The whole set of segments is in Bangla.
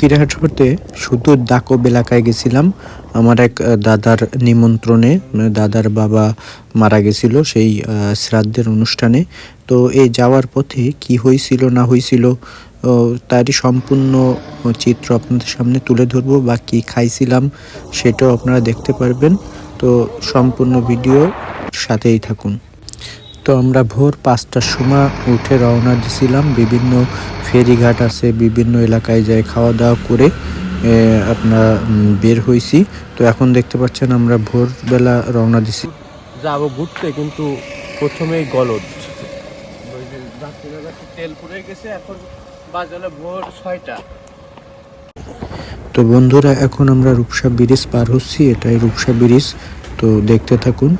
ফকিরহাট হতে শুধু দাকব এলাকায় গেছিলাম। আমার এক দাদার নিমন্ত্রণে মানে দাদার বাবা মারা গেছিল সেই শ্রাদ্ধের অনুষ্ঠানে। তো এই যাওয়ার পথে কি হয়েছিল, না হয়েছিল তারই সম্পূর্ণ চিত্র আপনাদের সামনে তুলে ধরবো বা কি খাইছিলাম সেটাও আপনারা দেখতে পারবেন। তো সম্পূর্ণ ভিডিও সাথেই থাকুন। তো আমরা ভোর পাঁচটার সময় উঠে রওনা দিছিলাম। বিভিন্ন ফেরিঘাট আছে বিভিন্ন এলাকায় যাই খাওয়া দাওয়া করে আপনার বের হয়েছি তো এখন দেখতে পাচ্ছেন আমরা ভোরবেলা রওনা দিছি। যাব ঘুরতে কিন্তু প্রথমেই গলদ। তেল পুড়ে গেছে এখন ভোর ছয়টা তো বন্ধুরা এখন আমরা রূপসা ব্রিজ পার হচ্ছি। এটাই রূপসা ব্রিজ। তো দেখতে থাকুন।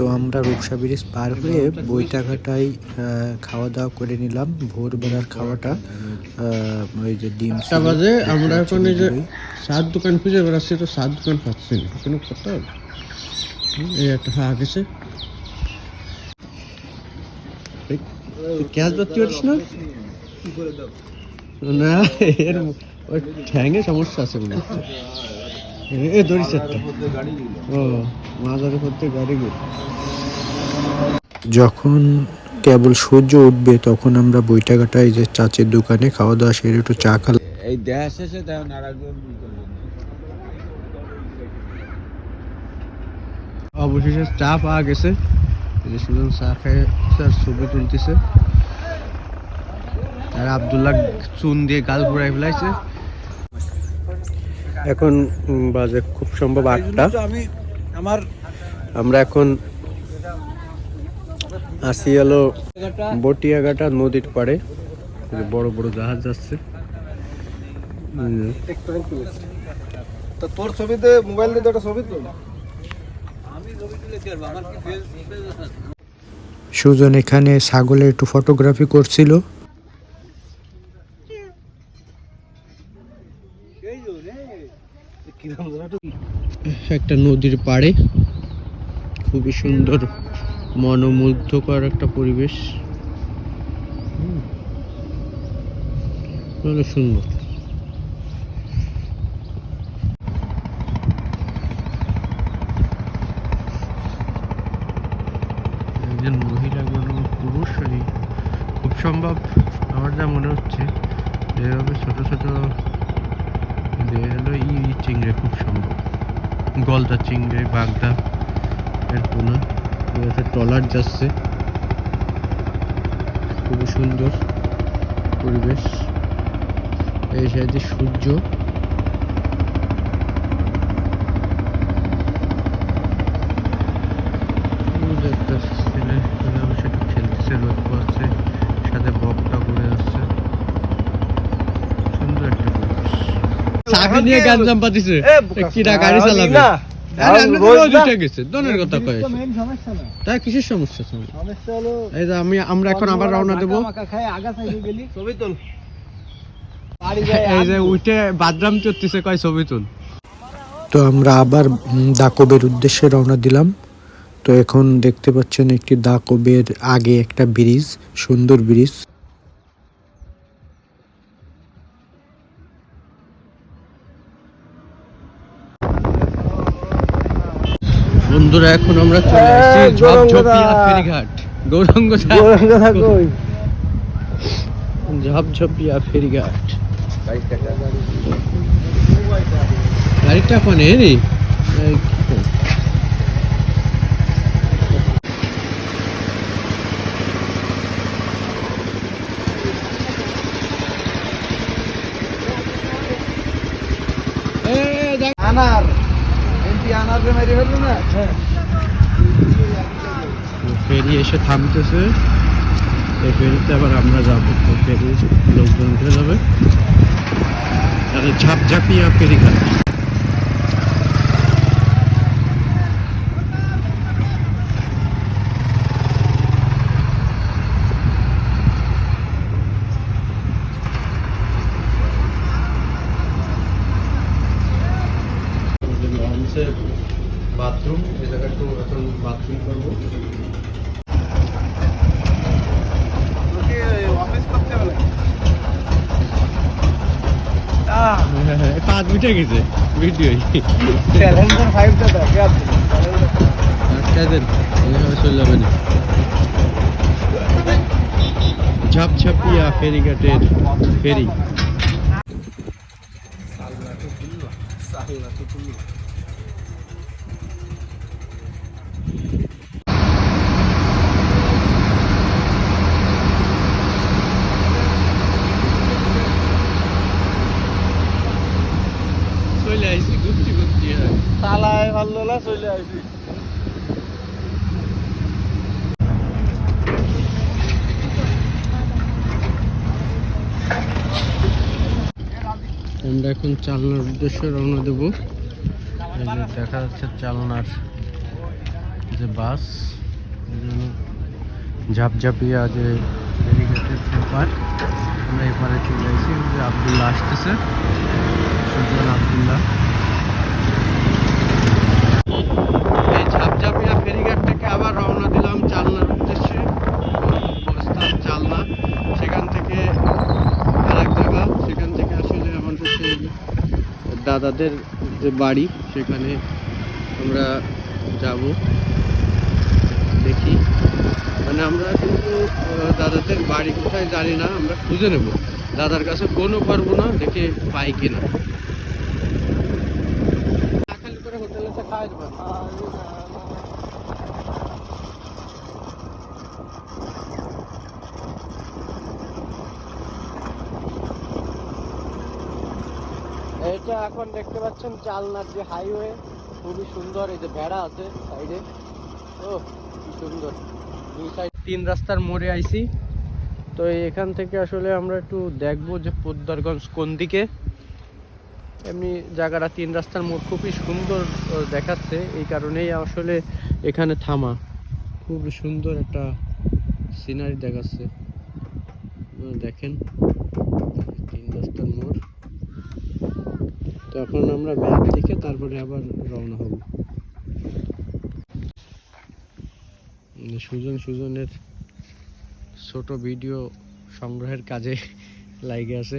তো আমরা রূপসা ব্রিজ পার হয়ে বইটাঘাটায় আহ, খাওয়া দাওয়া করে নিলাম। ভোরবেলার খাওয়াটা ওই যে ডিম বাজে আমরা এখন এই যে। সাত দোকান খুঁজে বেড়াচ্ছি তো সাত দোকান পাচ্ছি না। কোনো কথা এই একটা হ্যাঁ গেছে ক্যাশ ধরতে পারিস না? না এর ওই ঠ্যাঙে সমস্যা আছে মনে হচ্ছে এ- এ ধরিস ও মাঝারের মধ্যে গাড়ি গেল যখন কেবল সূর্য উঠবে তখন আমরা বইটাঘাটায় যে চাচের দোকানে খাওয়া দাওয়া সেরে একটু চা খেলাম এই দেশ শেষে তেমন আর একজন অবশেষে চা পাওয়া গেছে। এই যে সুজন চা খেয়ে তার ছবি তুলতেছে। আর আবদুল্লাহ চুন দিয়ে গাল ঘুরাই ফেলাইছে। এখন বাজে খুব সম্ভব আটটা। আমি আমার আমরা এখন আসি হলো বটিয়াঘাটা নদীর পাড়ে। বড় বড় জাহাজ যাচ্ছে তো তোর ছবিতে মোবাইল দিয়ে একটা ছবি তুল সুজন এখানে ছাগলের একটু ফটোগ্রাফি করছিল। একটা নদীর পাড়ে। খুবই সুন্দর। মনোমুগ্ধকর একটা পরিবেশ। সুন্দর। একজন মহিলা পুরুষ খুব সম্ভব আমার যা মনে হচ্ছে এভাবে ছোট ছোট হলো ই চিংড়ে খুব সম্ভব। গলদা চিংড়ে, বাগদা এর পোনা একটা ট্রলার যাচ্ছে। খুবই সুন্দর পরিবেশ। এই সাইডে সূর্য। একটা ছেলে একটু খেলতেছে রোদ পোয়াচ্ছে সাথে বকটা যাচ্ছে সুন্দর একটা পরিবেশ। নিয়ে পাতিছে। কিরা গাড়ি চালাবে? আরে আমরা আমি এখন আবার রওনা দেবো। এই যে উঠে বাদরাম চড়তেছে কয় ছবি তুল। তো আমরা আবার দাকবের উদ্দেশ্যে রওনা দিলাম। তো এখন দেখতে পাচ্ছেন একটি দাকবের আগে একটা ব্রিজ সুন্দর ব্রিজ। বন্ধুরা এখন আমরা চলে এসেছি ঝপঝপিয়া ফেরিঘাট। গৌরাঙ্গ ঝপঝপিয়া ফেরিঘাট। গাড়িটা কোনে রে এই কি করে? এ, দেখ- আনার এমপি আনার রে মেরে ফেলল না ফেরি এসে থামতেছে। এই ফেরিতে আবার আমরা যাব। ফেরি লোকজন উঠে যাবে। তাহলে ঝাপঝাপিয়া ফেরি ঘাট বাথরুম এই জায়গাটা এখন বাথরুম করব অফিস করতে হবে হাত উঠে গেছে ভিডিও চ্যালেঞ্জার ফাইভটা দেখ আর আটকা দেন এইভাবে চলে যাবে না। ঝাপঝাপিয়া ফেরিঘাটের ফেরি চলে আইসি ঘুরছি ঘুরছি হ্যাঁ চালায় ভালো না চলে আসি আমরা এখন চালনার উদ্দেশ্যে রওনা দেব। দেখা যাচ্ছে চালনার যে বাস ঝাপঝাপিয়া যে ফেরিঘাটের ব্যাপার, আমরা এপারে চলে আসি। যে আবদুল্লাহ আসতেছে। সুজন আবদুল্লাহ এই ঝাপঝাপিয়া ফেরিঘাট থেকে আবার রওনা দিলাম চালনার উদ্দেশ্যে অবস্থান চালনা সেখান থেকে আরেক জায়গা সেখান থেকে আসলে আমাদের সেই দাদাদের যে বাড়ি, সেখানে আমরা যাব। দেখি। মানে আমরা কিন্তু দাদাদের বাড়ি কোথায় জানি না, আমরা খুঁজে নেব। দাদার কাছে কোনো পারব না, দেখে পাই কিনা। খালি করে খাওয়া যাবে এটা এখন দেখতে পাচ্ছেন চালনার যে হাইওয়ে খুবই সুন্দর, এই যে ভেড়া আছে সাইডে ও কি সুন্দর। তিন রাস্তার মোড়ে আইছি। তো এখান থেকে আসলে আমরা একটু দেখব যে পোদ্দারগঞ্জ কোন দিকে। এমনি জায়গাটা তিন রাস্তার মোড় খুবই সুন্দর দেখাচ্ছে। এই কারণেই আসলে এখানে থামা। খুব সুন্দর একটা সিনারি দেখাচ্ছে। দেখেন, তিন রাস্তার মোড়। তখন আমরা ম্যাপ দেখে তারপরে আবার রওনা হব। সুজন সুজনের ছোট ভিডিও সংগ্রহের কাজে লাগে আছে।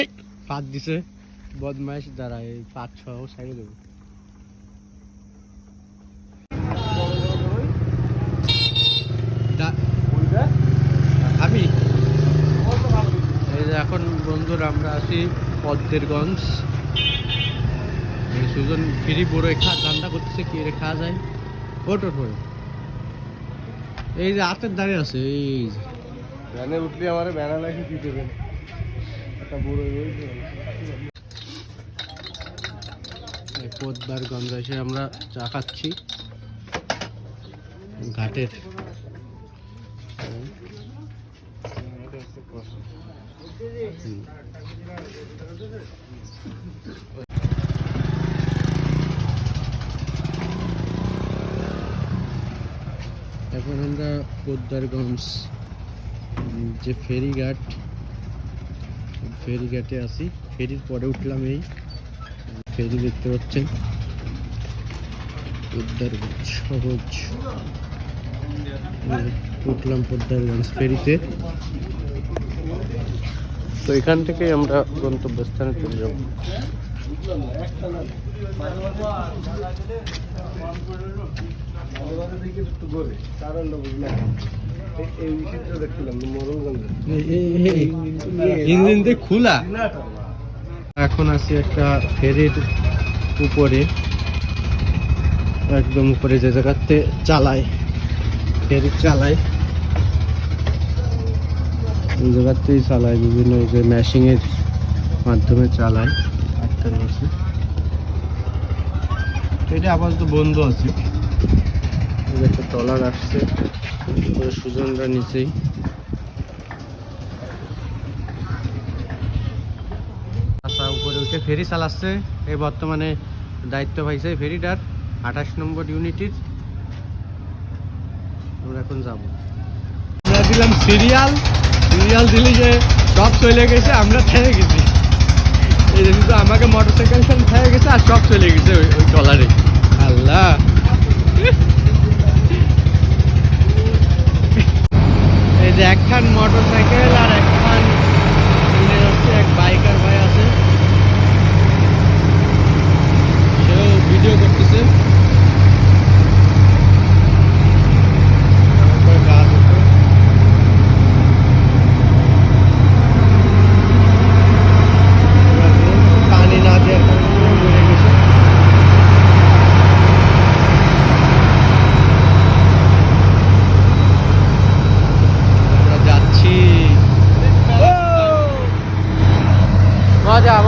এই পাত দিছে। বদমাইশ দ্বারা এই পাত সহ সাইডে দেবো। আমি? এখন বন্ধুরা, আমরা আছি পদ্মেরগঞ্জ। সুজন ফিরি বড় খা ধান্দা করতেছে কি রে খাওয়া যায়? ওট ওট। এই যে হাতের দাঁড়িয়ে আছে এই যে। ভ্যানে উঠলে আমার ভ্যানা লাগি কি দেবেন। একটা বুড়ো পদ্মার গঞ্জ এসে আমরা চা খাচ্ছি। ঘাটের। এখন আমরা পদ্মারগঞ্জ উম, যে ফেরিঘাট ফেরিঘাটে আসি ফেরির পরে উঠলাম এই ফেরি দেখতে পাচ্ছেন। পদ্মারগঞ্জ সহজ। উঠলাম পদ্মারগঞ্জ ফেরিতে। তো এখান থেকে আমরা গন্তব্যস্থানে চলে যাব। একটু ইঞ্জিন দিয়ে খোলা। এখন আছি একটা ফেরির উপরে। একদম উপরে যে জায়গাতে চালায় ফেরি চালায়। ওই জায়গাতেই চালায় বিভিন্ন যে ম্যাশিংয়ের মাধ্যমে চালায়। আটকানো আছে। এটা আপাতত বন্ধ আছে। একটা ট্রলার আসছে। সুজনরা নিচেই। আচ্ছা উপরে উঠে ফেরি চালাচ্ছে। এই বর্তমানে দায়িত্ব পাইছে ফেরিটার আঠাশ নম্বর ইউনিটির। আমরা এখন যাব। আমরা দিলাম সিরিয়াল। সিরিয়াল দিলি যে সব চলে গেছে আমরা থেয়ে গেছি। এই যে আমাকে মোটর সাইকেল থেয়ে গেছে আর সব চলে গেছে ওই ওই ট্রলারে আল্লাহ এই যে একখান মোটর সাইকেল আর একখান হচ্ছে এক বাইকার ভাই আছে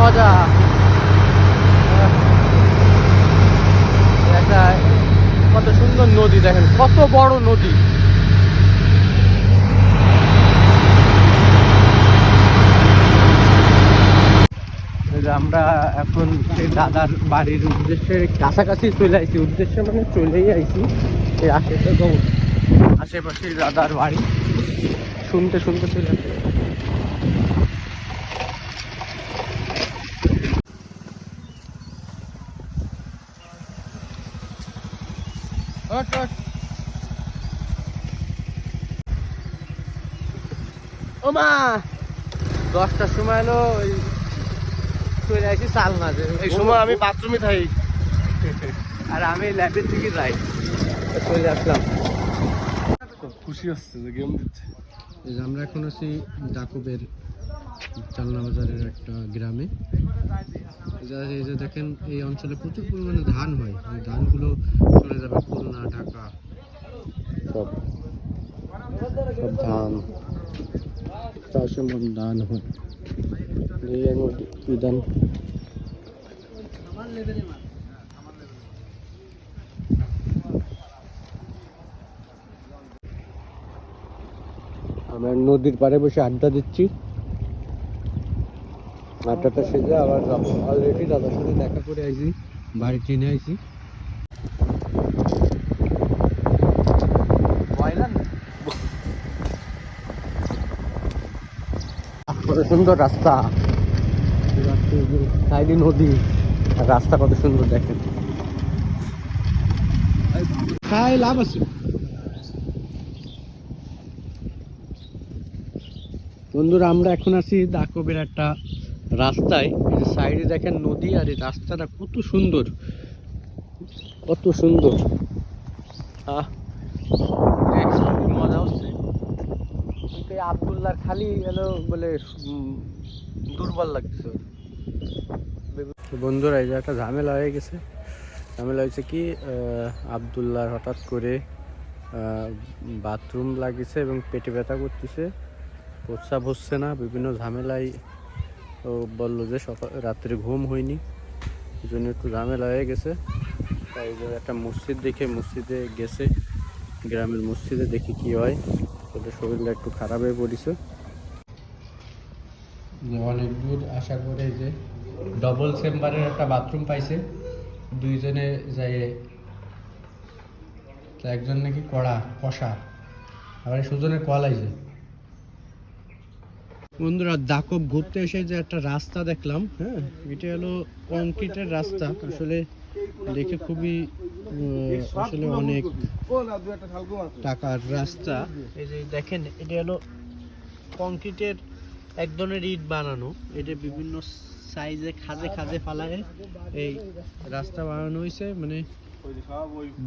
মজা একটা কত সুন্দর নদী দেখেন কত বড় নদী এই যে আমরা এখন দাদার বাড়ির উদ্দেশ্যে কাছাকাছি চলে আইছি উদ্দেশ্যে মানে চলেই আইছি এই আশেপাশে আশেপাশে দাদার বাড়ি শুনতে শুনতে চলে আসি ওঠ, ওঠ। ও মা দশটার সময় এলো ওই চলে আসি চাল না এই সময় আমি বাথরুমে থাকি। আর আমি ল্যাবের দিকে যাই। চলে আসলাম। খুব খুশি হচ্ছে যে গেম দিচ্ছে। এই যে আমরা এখন আছি ডাকুবের চালনা বাজারের একটা গ্রামে। এই যে- এই যে দেখেন এই অঞ্চলে প্রচুর পরিমাণে ধান হয়। এই ধানগুলো চলে যাবে খুলনা ঢাকা। সব। সব ধান। এর মধ্যে কি ধান আমরা নদীর পাড়ে বসে আড্ডা দিচ্ছি আড্ডাটা সেজে আবার অলরেডি দাদার সাথে দেখা করে আইছি বাড়ি চিনে আইছি সুন্দর রাস্তা। সাইডে নদী। রাস্তা কত সুন্দর দেখেন। খাই লাভ আছে। বন্ধুরা আমরা এখন আছি দাকবের একটা রাস্তায়। এই সাইডে দেখেন নদী আর এই রাস্তাটা কত সুন্দর। কত সুন্দর। আহ দেখ, খুব মজা হচ্ছে কিন্তু এই আবদুল্লার খালি এলো বলে দুর্বল লাগছে বন্ধুরা, এই যে একটা ঝামেলা হয়ে গেছে। ঝামেলা হয়েছে কি আবদুল্লার হঠাৎ করে বাথরুম লাগিয়েছে এবং পেটে ব্যথা করতেছে। প্রস্রাব হচ্ছে না, বিভিন্ন ঝামেলায় ও বলল যে সকাল, রাত্রে ঘুম হয়নি। এই জন্য একটু ঝামেলা হয়ে গেছে। তাই একটা মসজিদ দেখে, মসজিদে গেছে, গ্রামের মসজিদে দেখি কি হয়। তবে শরীরটা একটু খারাপ হয়ে পড়েছে। অনেক দূর আশা করে যে ডবল চেম্বারের একটা বাথরুম পাইছে। দুইজনে যাই একজন নাকি কড়া কষা। আবার সুজনের কল আইছে। বন্ধুরা দাকব ঘুরতে এসে যে একটা রাস্তা দেখলাম হ্যাঁ? এটা হলো কংক্রিটের রাস্তা। আসলে দেখে খুবই আসলে অনেক টাকার রাস্তা। এই যে দেখেন, এটা হলো কংক্রিটের এক ধরনের ইট বানানো। এটা বিভিন্ন সাইজে খাজে খাজে ফালায় এই রাস্তা বানানো হয়েছে। মানে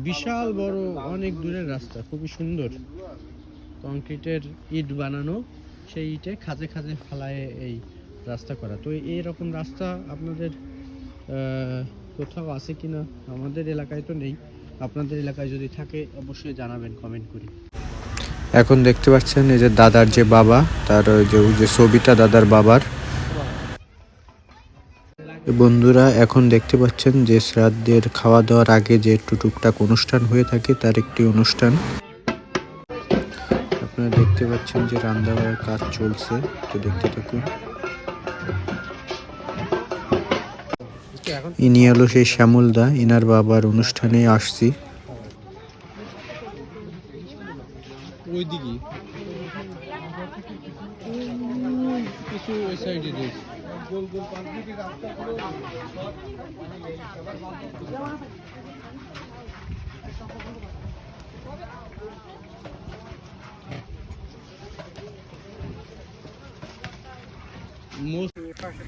বিশাল বড়, অনেক দূরের রাস্তা, খুবই সুন্দর। কংক্রিটের ইট বানানো, সেই ইটে খাজে খাজে ফালায় এই রাস্তা করা। তো এইরকম রাস্তা আপনাদের কোথাও আছে কিনা আমাদের এলাকায় তো নেই। আপনাদের এলাকায় যদি থাকে, অবশ্যই জানাবেন কমেন্ট করে। এখন দেখতে পাচ্ছেন, এই যে দাদার যে বাবা, তার যে যে ছবিটা দাদার বাবার। বন্ধুরা, এখন দেখতে পাচ্ছেন যে শ্রাদ্ধের খাওয়া দাওয়ার আগে যে একটু টুকটাক অনুষ্ঠান হয়ে থাকে, তার একটি অনুষ্ঠান। আপনারা দেখতে পাচ্ছেন যে রান্নাবাড়ার কাজ চলছে, তো দেখতে থাকুন। ইনি হলো সেই শ্যামলদা ইনার বাবার অনুষ্ঠানে আসছি ওই দিকে কিছু ওই সাইডে রয়েছে গোল গোল পাঁচদিকে রাস্তা পুরো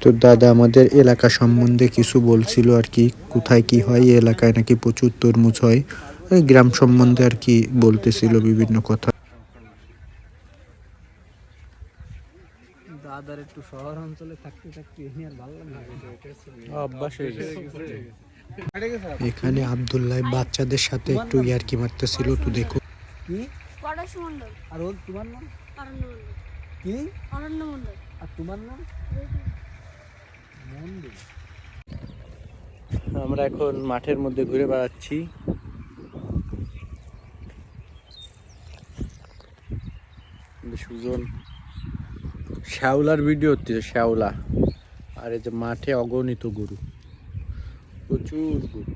তো দাদা আমাদের এলাকা সম্বন্ধে কিছু বলছিল আর কি কোথায় কি হয় এই এলাকায় নাকি প্রচুর তরমুজ হয় গ্রাম সম্বন্ধে আর কি বলতেছিল বিভিন্ন কথা। দাদার একটু শহর অঞ্চলে থাকতে থাকতে আর ভালো লাগে অভ্যাস হয়ে গেছে। এখানে আবদুল্লাহ বাচ্চাদের সাথে একটু ইয়ারকি মারতেছিল তো দেখো। কি? পরশ মণ্ডল আর ওর তোমার নাম? অরণ্য কি? অরণ্য মণ্ডল। আর তোমার নাম? আমরা এখন মাঠের মধ্যে ঘুরে বেড়াচ্ছি। সুজন শ্যাওলার ভিডিও হচ্ছে শ্যাওলা। আর এই যে মাঠে অগণিত গরু। প্রচুর গরু।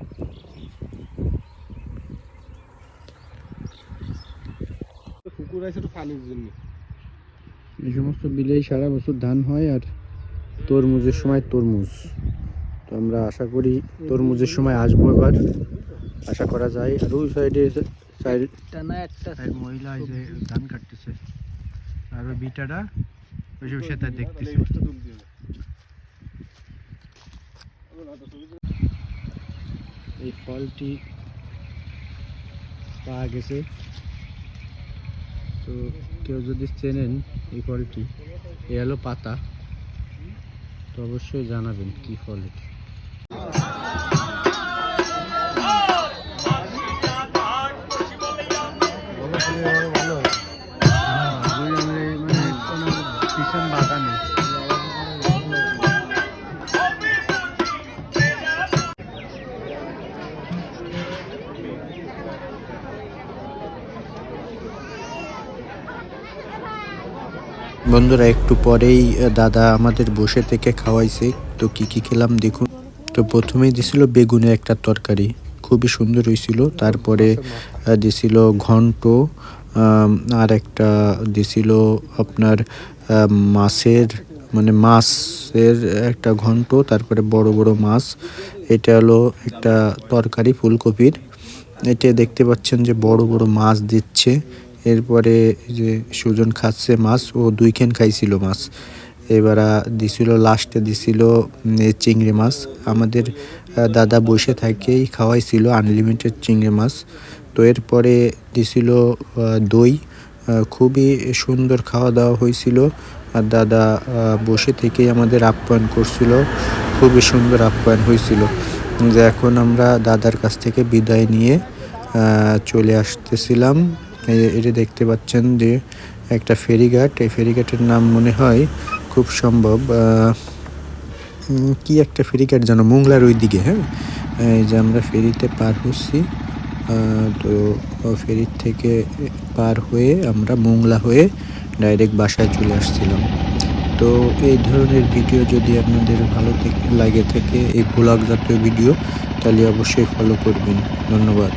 পুকুর আছে পানির জন্য। এই সমস্ত বিলেই সারা বছর ধান হয় আর তরমুজের সময় তরমুজ। তো আমরা আশা করি তরমুজের সময় আসব এবার। আশা করা যায়। আর ওই সাইডে সাইড টানা একটা এক মহিলা এই যে ধান কাটতেছে। আর ওই বিটাটা দেখতেছে। এই ফলটি পাওয়া গেছে। তো কেউ যদি চেনেন এই ফলটি এ হলো পাতা। অবশ্যই জানাবেন কি ফল। বন্ধুরা, একটু পরেই দাদা আমাদের বসে থেকে খাওয়াইছে। তো কি কি খেলাম দেখুন। তো প্রথমেই দিছিল বেগুনের একটা তরকারি। খুবই সুন্দর হয়েছিল তারপরে দিছিল ঘন্ট আর একটা দিছিল আপনার মাছের মানে মাছের একটা ঘন্ট, তারপরে বড় বড় মাছ। এটা হলো একটা তরকারি, ফুলকপির। এটা দেখতে পাচ্ছেন যে বড় বড় মাছ দিচ্ছে। এরপরে যে সুজন খাচ্ছে মাছ, ও দুইখান খাইছিল মাছ। এবার দিছিল লাস্টে দিছিল চিংড়ি মাছ। আমাদের দাদা বসে থাকেই খাওয়াইছিল আনলিমিটেড চিংড়ি মাছ। তো এরপরে দিছিল দই। খুবই সুন্দর খাওয়া দাওয়া হয়েছিল আর দাদা বসে থেকেই আমাদের আপ্যায়ন করছিল। খুবই সুন্দর আপ্যায়ন হয়েছিল যে এখন আমরা দাদার কাছ থেকে বিদায় নিয়ে চলে আসতেছিলাম। এটা দেখতে পাচ্ছেন যে একটা ফেরিঘাট। এই ফেরিঘাটের নাম মনে হয় খুব সম্ভব কি একটা ফেরিঘাট যেন মোংলার ওই দিকে হ্যাঁ? এই যে আমরা ফেরিতে পার হচ্ছি তো ফেরির থেকে পার হয়ে আমরা মোংলা হয়ে ডাইরেক্ট বাসায় চলে আসছিলাম। তো এই ধরনের ভিডিও যদি আপনাদের ভালো লাগে থাকে, এই ব্লগ জাতীয় ভিডিও, তাহলে অবশ্যই ফলো করবেন। ধন্যবাদ।